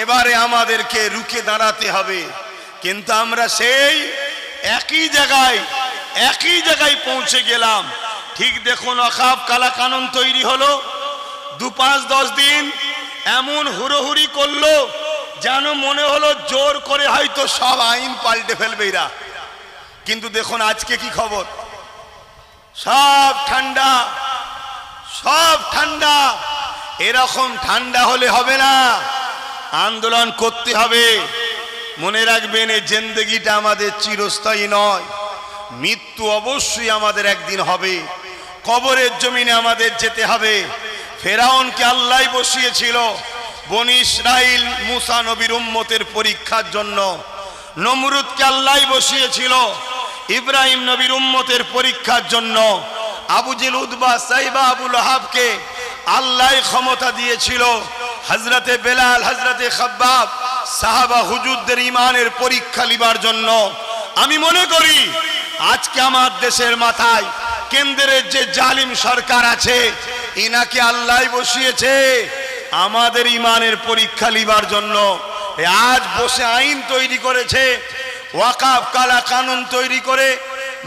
এবারে আমাদেরকে রুখে দাঁড়াতে হবে। কিন্তু আমরা সেই একই জায়গায় একই জায়গায় পৌঁছে গেলাম। ঠিক দেখুন, অখাপ কালা কানুন তৈরি হলো। দু পাঁচ দশ দিন এমন হুড়োহুড়ি করল যেন মনে হলো জোর করে হয়তো সব আইন পাল্টে ফেলবে এরা। কিন্তু দেখুন, আজকে কি খবর? সব ঠান্ডা সব ঠান্ডা। এরকম ঠান্ডা হলে হবে না। আন্দোলন করতে হবে। মনে রাখবেন, এই জেন্দেগিটা আমাদের চিরস্থায়ী নয়। মৃত্যু অবশ্যই আমাদের একদিন হবে। কবরের জমিনে আমাদের যেতে হবে। ফেরাউনকে আল্লাহ বসিয়েছিল বনি ইসরাইল মুসা নবীর উম্মতের পরীক্ষার জন্য। নমরুদকে আল্লাহ বসিয়েছিল ইব্রাহিম নবীর উম্মতের পরীক্ষার জন্য। আবু জিল উদ্বা সাইবা আবুল হাবকে আল্লাহ ক্ষমতা দিয়েছিল। হজরতে বেলাল হজরতে খাব্বাব, সাহাবা হুজুরদের ইমানের পরীক্ষা লিবার জন্য আমি মনে করি আজকে আমার দেশের মাথায় কেন্দ্রের যে জালিম সরকার আছে ইনাকে আল্লাহ বসিয়েছে আমাদের ইমানের পরীক্ষা লিবার জন্য। আজ বসে আইন তৈরি করেছে ওয়াকাফ কালা কানুন তৈরি করে,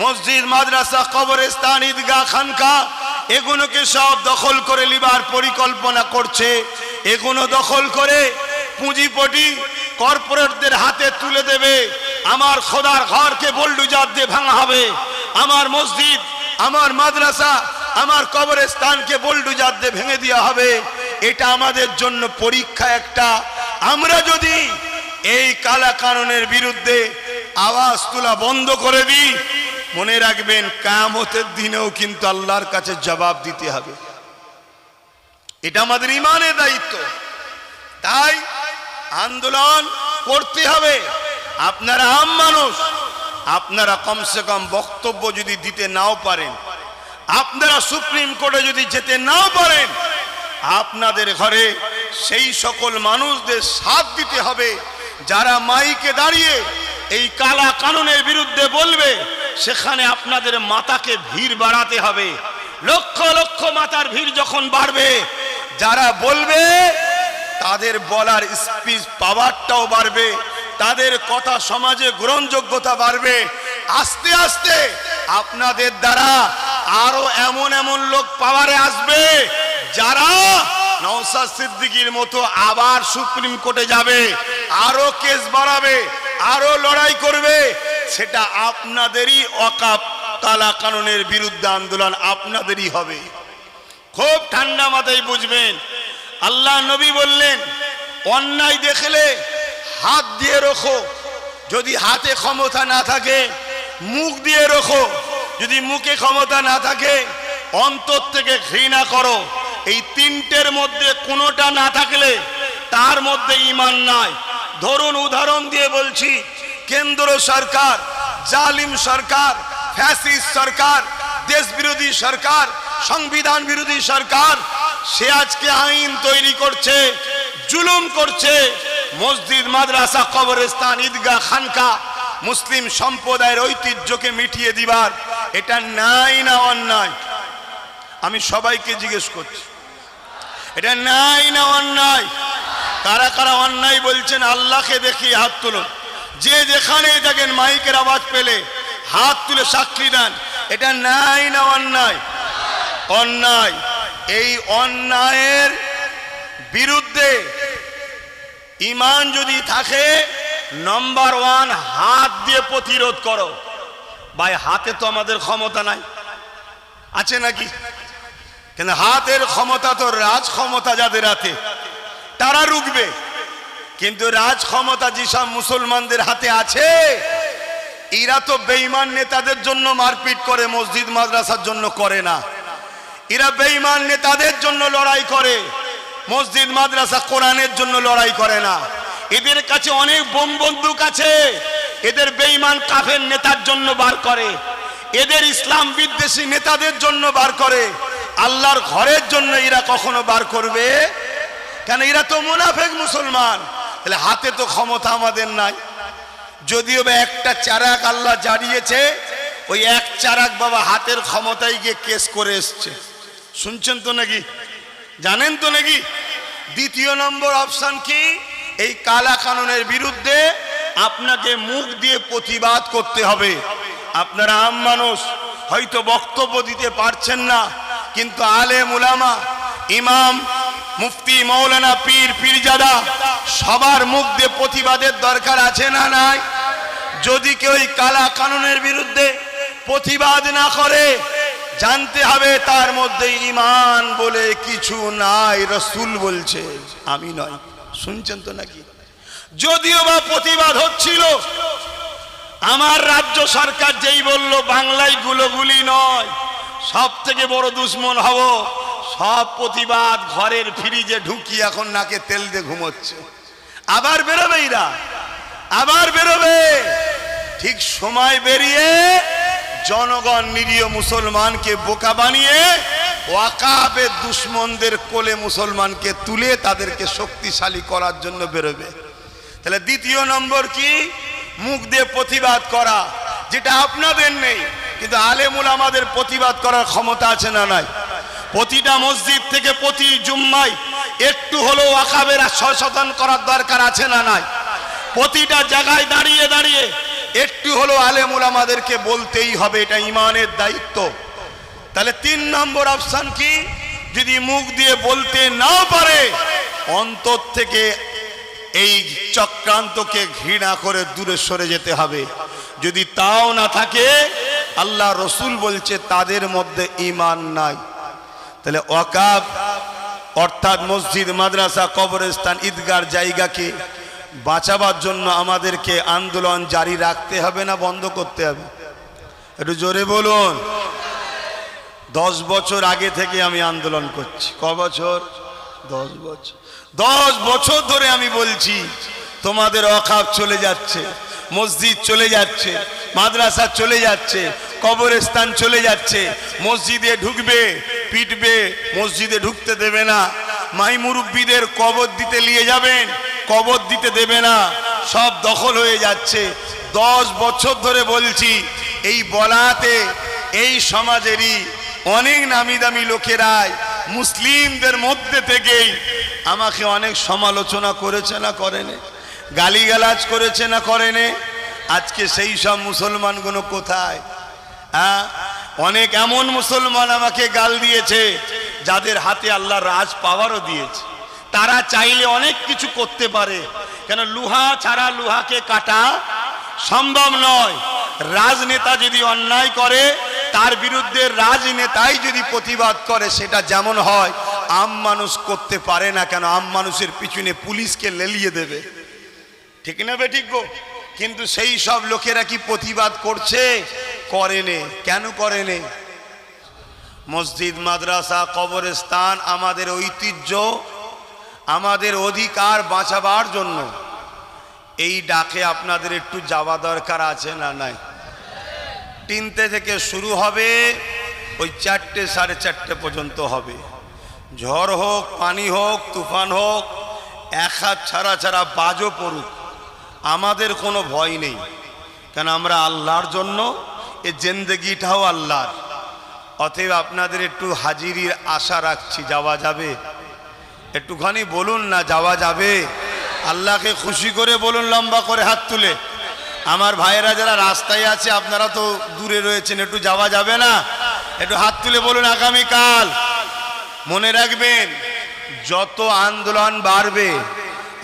মসজিদ, মাদ্রাসা, কবরস্থান, ঈদগাহ, খানকা, এগুলোকে সব দখল করে লিবার পরিকল্পনা করছে। এগুলো দখল করে পুঁজিপটি কর্পোরেটদের হাতে তুলে দেবে। আমার খোদার ঘরকে বল্ডুজার দিয়ে ভাঙা হবে। আমার মসজিদ, আমার মাদ্রাসা, আমার কবরের স্থানকে কবরস্থানকে বল্ডুজার দিয়ে ভেঙে দেওয়া হবে। এটা আমাদের জন্য পরীক্ষা একটা। আমরা যদি এই কালা কানুনের বিরুদ্ধে আওয়াজ তোলা বন্ধ করে দিই, মনে রাখবেন কামতের দিনেও কিন্তু আল্লাহর কাছে জবাব দিতে হবে। এটা আমাদের ইমানের দায়িত্ব। তাই আন্দোলন করতে হবে। আপনারা আম মানুষ, আপনারা কমসে কম বক্তব্য যদি দিতে নাও পারেন, আপনারা সুপ্রিম কোর্টে যদি যেতে নাও পারেন, আপনাদের ঘরে সেই সকল মানুষদের সাথ দিতে হবে, যারা মাইকে দাঁড়িয়ে এই কালা কানুনের বিরুদ্ধে বলবে, সেখানে আপনাদের মাতাকে ভিড় বাড়াতে হবে। লক্ষ লক্ষ মাতার ভিড় যখন বাড়বে যারা বলবে, তাদের বলার স্পিচ পাওয়ারটাও বাড়বে, তাদের কথা সমাজে গ্রহণযোগ্যতা বাড়বে। আস্তে আস্তে আপনাদের দ্বারা আরও এমন এমন লোক পাওয়ারে আসবে, যারা নওসাদ সিদ্দিকির মতো আবার সুপ্রিম কোর্টে যাবে, আরও কেস বাড়াবে, আরও লড়াই করবে, সেটা আপনাদেরই অকাপ কালা কানুনের বিরুদ্ধে আন্দোলন আপনাদেরই হবে। খুব ঠান্ডা মাথায় বুঝবেন। আল্লাহ নবী বললেন, অন্যায় দেখলে হাত দিয়ে রোখো। যদি হাতে ক্ষমতা না থাকে, মুখ দিয়ে রোখো। যদি মুখে ক্ষমতা না থাকে, অন্তর থেকে ঘৃণা করো। এই তিনটের মধ্যে কোনোটা না থাকলে তার মধ্যে ইমান নাই। ধরুন, উদাহরণ দিয়ে বলছি, কেন্দ্র সরকার, জালিম সরকার ফ্যাসিস সরকার দেশ বিরোধী সরকার সংবিধান বিরোধী সরকার, সে আজকে আইন তৈরি করছে, জুলুম করছে। মসজিদ, মাদ্রাসা, কবরস্থান, ঈদগাহ, খানকা, মুসলিম সম্প্রদায়ের ঐতিহ্যকে মিটিয়ে দিবার। এটা নাই না অন্যায়? আমি সবাইকে জিজ্ঞেস করছি। এটা নাই না অন্যায়? কারা কারা অন্যায় বলছেন? আল্লাহকে দেখি হাত তুলুন। যে যেখানে দেখেন মাইকের আওয়াজ পেলে হাত তুলে সাক্ষী দেন। এটা নাই না অন্যায়? অন্যায়। এই অন্যায়ের বিরুদ্ধে ইমান যদি থাকে নাম্বার ওয়ান হাত দিয়ে প্রতিরোধ করো। ভাই, হাতে তো আমাদের ক্ষমতা নাই। আছে নাকি? কিন্তু হাতের ক্ষমতা তো রাজ ক্ষমতা যাদের হাতে, তারা রুখবে। কিন্তু রাজ ক্ষমতা যেসব মুসলমানদের হাতে আছে, এরা তো বেঈমান নেতাদের জন্য মারপিট করে, মসজিদ, মাদ্রাসার জন্য করে না। এরা বেঈমান নেতাদের জন্য লড়াই করে। মসজিদ, মাদ্রাসা, কোরআনের জন্য লড়াই করে না। এদের কাছে অনেক বোম বন্দুক আছে। এদের বেঈমান কাফের নেতার জন্য বার করে। এদের ইসলাম বিদ্বেষী নেতাদের জন্য বার করে। আল্লাহর ঘরের জন্য এরা কখনো বার করবে? কেন? এরা তো মুনাফেক মুসলমান। তাহলে হাতে তো ক্ষমতা আমাদের নাই। যদিও বা একটা চারাক আল্লাহ জারিয়েছে ওই এক চারাক বাবা হাতের ক্ষমতায় গিয়ে কেস করে এসছে। শুনছেন তো নাকি? জানেন তো নাকি? দ্বিতীয় নম্বর অপশান কি? এই কালা কানুনের বিরুদ্ধে আপনাকে মুখ দিয়ে প্রতিবাদ করতে হবে। আপনারা আম মানুষ, হয়তো বক্তব্য দিতে পারছেন না, কিন্তু আলে মুলামা ইমাম মুফতি মৌলানা পীর পীরজাদা, সবার মুখ দিয়ে প্রতিবাদের দরকার আছে না নাই? যদি কেউ কালা কানুনের বিরুদ্ধে প্রতিবাদ না করে জানতে হবে তার মধ্যে ইমান বলে কিছু নাই, রসুল বলছে। আমি নয়। শুনছেন তো নাকি? যদিও বা প্রতিবাদ হচ্ছিল, আমার রাজ্য সরকার যেই বলল, বাংলায় গুলোগুলি নয় সব থেকে বড় দুশ্মন হব, সব প্রতিবাদ ঘরের ফ্রিজে ঢুকি এখন নাকে তেল দিয়ে ঘুমোচ্ছে। আবার বেরোবে এরা। আবার বেরোবে। ঠিক সময় বেরিয়ে জনগণ নিরীহ মুসলমানকে বোকা বানিয়ে ওয়াকাবের দুশ্মনদের কোলে মুসলমানকে তুলে তাদেরকে শক্তিশালী করার জন্য বেরোবে। তাহলে দ্বিতীয় নম্বর কি? মুখ দিয়ে প্রতিবাদ করা, যেটা আপনাদের নেই, কিন্তু আলেমুল আমাদের প্রতিবাদ করার ক্ষমতা আছে না নাই? প্রতিটা মসজিদ থেকে প্রতি জুম্মায় একটু হলেও আকাবের সচেতন করার দরকার আছে না নাই? প্রতিটা জায়গায় দাঁড়িয়ে দাঁড়িয়ে একটু হলেও আলেমুল আমাদেরকে বলতেই হবে, এটা ইমানের দায়িত্ব। তাহলে তিন নম্বর অপশন কি? যদি মুখ দিয়ে বলতে নাও পারে, অন্তর থেকে এই চক্রান্তকে ঘৃণা করে দূরে সরে যেতে হবে। যদি তাও না থাকে, আল্লাহ রসুল বলছে তাদের মধ্যে ইমান নাই। তাহলে ওয়াকাব অর্থাৎ মসজিদ, মাদ্রাসা, কবরস্থান, ঈদগার জায়গাকে বাঁচাবার জন্য আমাদেরকে আন্দোলন জারি রাখতে হবে না, বন্ধ করতে হবে? একটু জোরে বলুন। দশ বছর আগে থেকে আমি আন্দোলন করছি। ক বছর? দশ বছর। দশ বছর ধরে আমি বলছি, তোমাদের অখাপ চলে যাচ্ছে, মসজিদ চলে যাচ্ছে, মাদ্রাসা চলে যাচ্ছে, কবরস্থান চলে যাচ্ছে, মসজিদে ঢুকবে, পিটবে, মসজিদে ঢুকতে দেবে না। মাই মুরব্বীদের কবর দিতে নিয়ে যাবেন কবর দিতে দেবে না। সব দখল হয়ে যাচ্ছে। দশ বছর ধরে বলছি, এই বলাতে এই সমাজেরই অনেক নামি দামি লোকেরাই মুসলিমদের মধ্যে থেকেই আমাকে অনেক সমালোচনা করেছে না করেনে, গালিগালাজ করেছে না করেনে। আজকে সেই সব মুসলমানগুলো কোথায়? হ্যাঁ? অনেক এমন মুসলমান আমাকে গাল দিয়েছে, যাদের হাতে আল্লাহ রাজ পাওয়ারও দিয়েছে। তারা চাইলে অনেক কিছু করতে পারে। কেন লুহা ছাড়া লুহাকে কাটা সম্ভব নয়। রাজনেতা যদি অন্যায় করে, তার বিরুদ্ধে রাজনেতাই যদি প্রতিবাদ করে, সেটা যেমন হয়, আম মানুষ করতে পারে না কেন? আম মানুষের পিছনে পুলিশকে লেলিয়ে দেবে। ঠিক না বে ঠিক গো? কিন্তু সেই সব লোকেরা কি প্রতিবাদ করছে? করেনে কেন করেনে মসজিদ, মাদ্রাসা, কবরস্থান, আমাদের ঐতিহ্য আমাদের অধিকার বাঁচাবার জন্য। এই ডাকে আপনাদের একটু যাওয়া দরকার আছে না নাই? তিনটে থেকে শুরু হবে, ওই চারটে সাড়ে চারটে পর্যন্ত হবে। ঝড় হোক, পানি হোক, তুফান হোক, এক হাত ছাড়া ছাড়া বাজও পড়ুক। আমাদের কোনো ভয় নেই। কেন আমরা আল্লাহর জন্য, এ জেন্দেগিটাও আল্লাহর। অতএব আপনাদের একটু হাজিরির আশা রাখছি, যাওয়া যাবে। একটুখানি বলুন না, যাওয়া যাবে? আল্লাহকে খুশি করে বলুন, লম্বা করে হাত তুলে। আমার ভাইয়েরা যারা রাস্তায় আছে, আপনারা তো দূরে রয়েছেন, একটু যাওয়া যাবে না? একটু হাত তুলে বলুন, আগামীকাল। মনে রাখবেন, যত আন্দোলন বাড়বে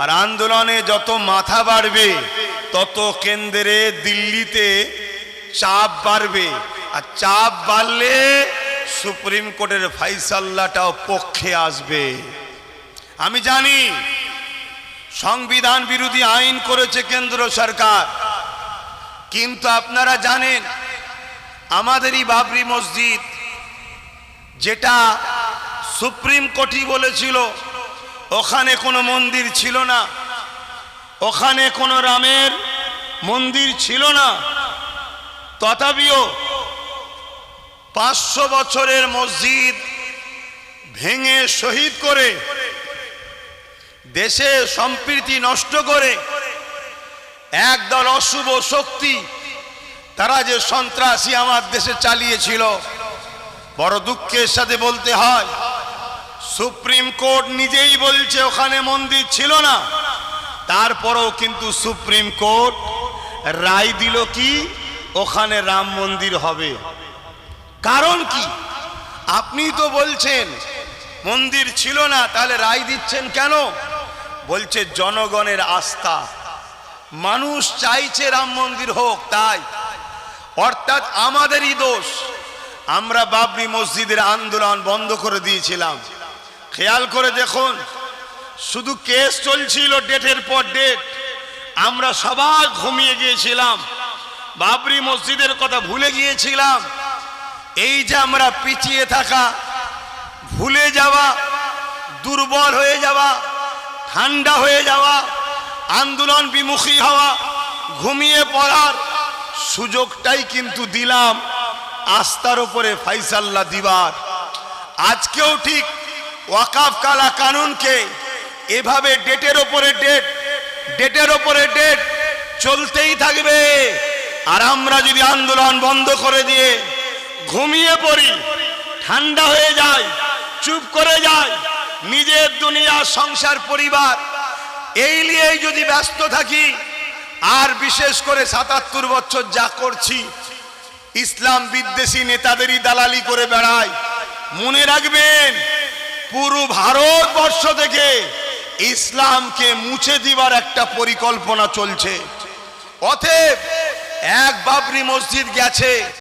আর আন্দোলনে যত মাথা বাড়বে, তত কেন্দ্রে দিল্লিতে চাপ বাড়বে। আর চাপ বাড়লে সুপ্রিম কোর্টের ফাইসাল্লাটাও পক্ষে আসবে। আমি জানি সংবিধান বিরোধী আইন করেছে কেন্দ্র সরকার। কিন্তু আপনারা জানেন, আমাদেরই বাবরি মসজিদ, যেটা সুপ্রিম কোর্টই বলেছিল, ওখানে কোনো মন্দির ছিল না, ওখানে কোনো রামের মন্দির ছিল না। তথাপিও পাঁচশো বছরের মসজিদ ভেঙে শহীদ করে দেশে সম্প্রীতি নষ্ট করে একদল অশুভ শক্তি, তারা যে সন্ত্রাসী আমার দেশে চালিয়েছিল, বড় দুঃখের সাথে বলতে হয়, সুপ্রিম কোর্ট নিজেই বলছে ওখানে মন্দির ছিল না, তারপরেও কিন্তু সুপ্রিম কোর্ট রায় দিল কি, ওখানে রাম মন্দির হবে। কারণ কি? আপনি তো বলছেন, মন্দির ছিল না, তাহলে রায় দিচ্ছেন কেন? বলছে, জনগণের আস্থা। মানুষ চাইছে রাম মন্দির হোক, তাই। অর্থাৎ আমাদেরই দোষ। আমরা বাবরি মসজিদের আন্দোলন বন্ধ করে দিয়েছিলাম। খেয়াল করে দেখুন, শুধু কেস চলছিল ডেটের পর ডেট। আমরা সবাই ঘুমিয়ে গিয়েছিলাম। বাবরি মসজিদের কথা ভুলে গিয়েছিলাম। এই যে আমরা পিছিয়ে থাকা, ভুলে যাওয়া, দুর্বল হয়ে যাওয়া ঠান্ডা হয়ে যাওয়া, আন্দোলন বিমুখী হওয়া, ঘুমিয়ে পড়ার সুযোগটাই কিন্তু দিলাম আস্থার উপরে ফাইসাল্লা দিবার। আজকেও ঠিক ওয়াকাফ কালা কানুনকে এভাবে ডেটের ওপরে ডেট, ডেটের ওপরে ডেট চলতেই থাকবে। আর আমরা যদি আন্দোলন বন্ধ করে দিয়ে ঘুমিয়ে পড়ি, ঠান্ডা হয়ে যায়, চুপ করে যায় নিজের দুনিয়া, সংসার, পরিবার, এই নিয়েই যদি ব্যস্ত থাকি, আর বিশেষ করে সাতাত্তর বছর যা করছি, ইসলাম বিদ্বেষী নেতাদেরই দালালি করে বেড়ায় মনে রাখবেন, পুরো ভারতবর্ষ থেকে ইসলামকে মুছে দিবার একটা পরিকল্পনা চলছে। অতএব, এক বাবরি মসজিদ গেছে।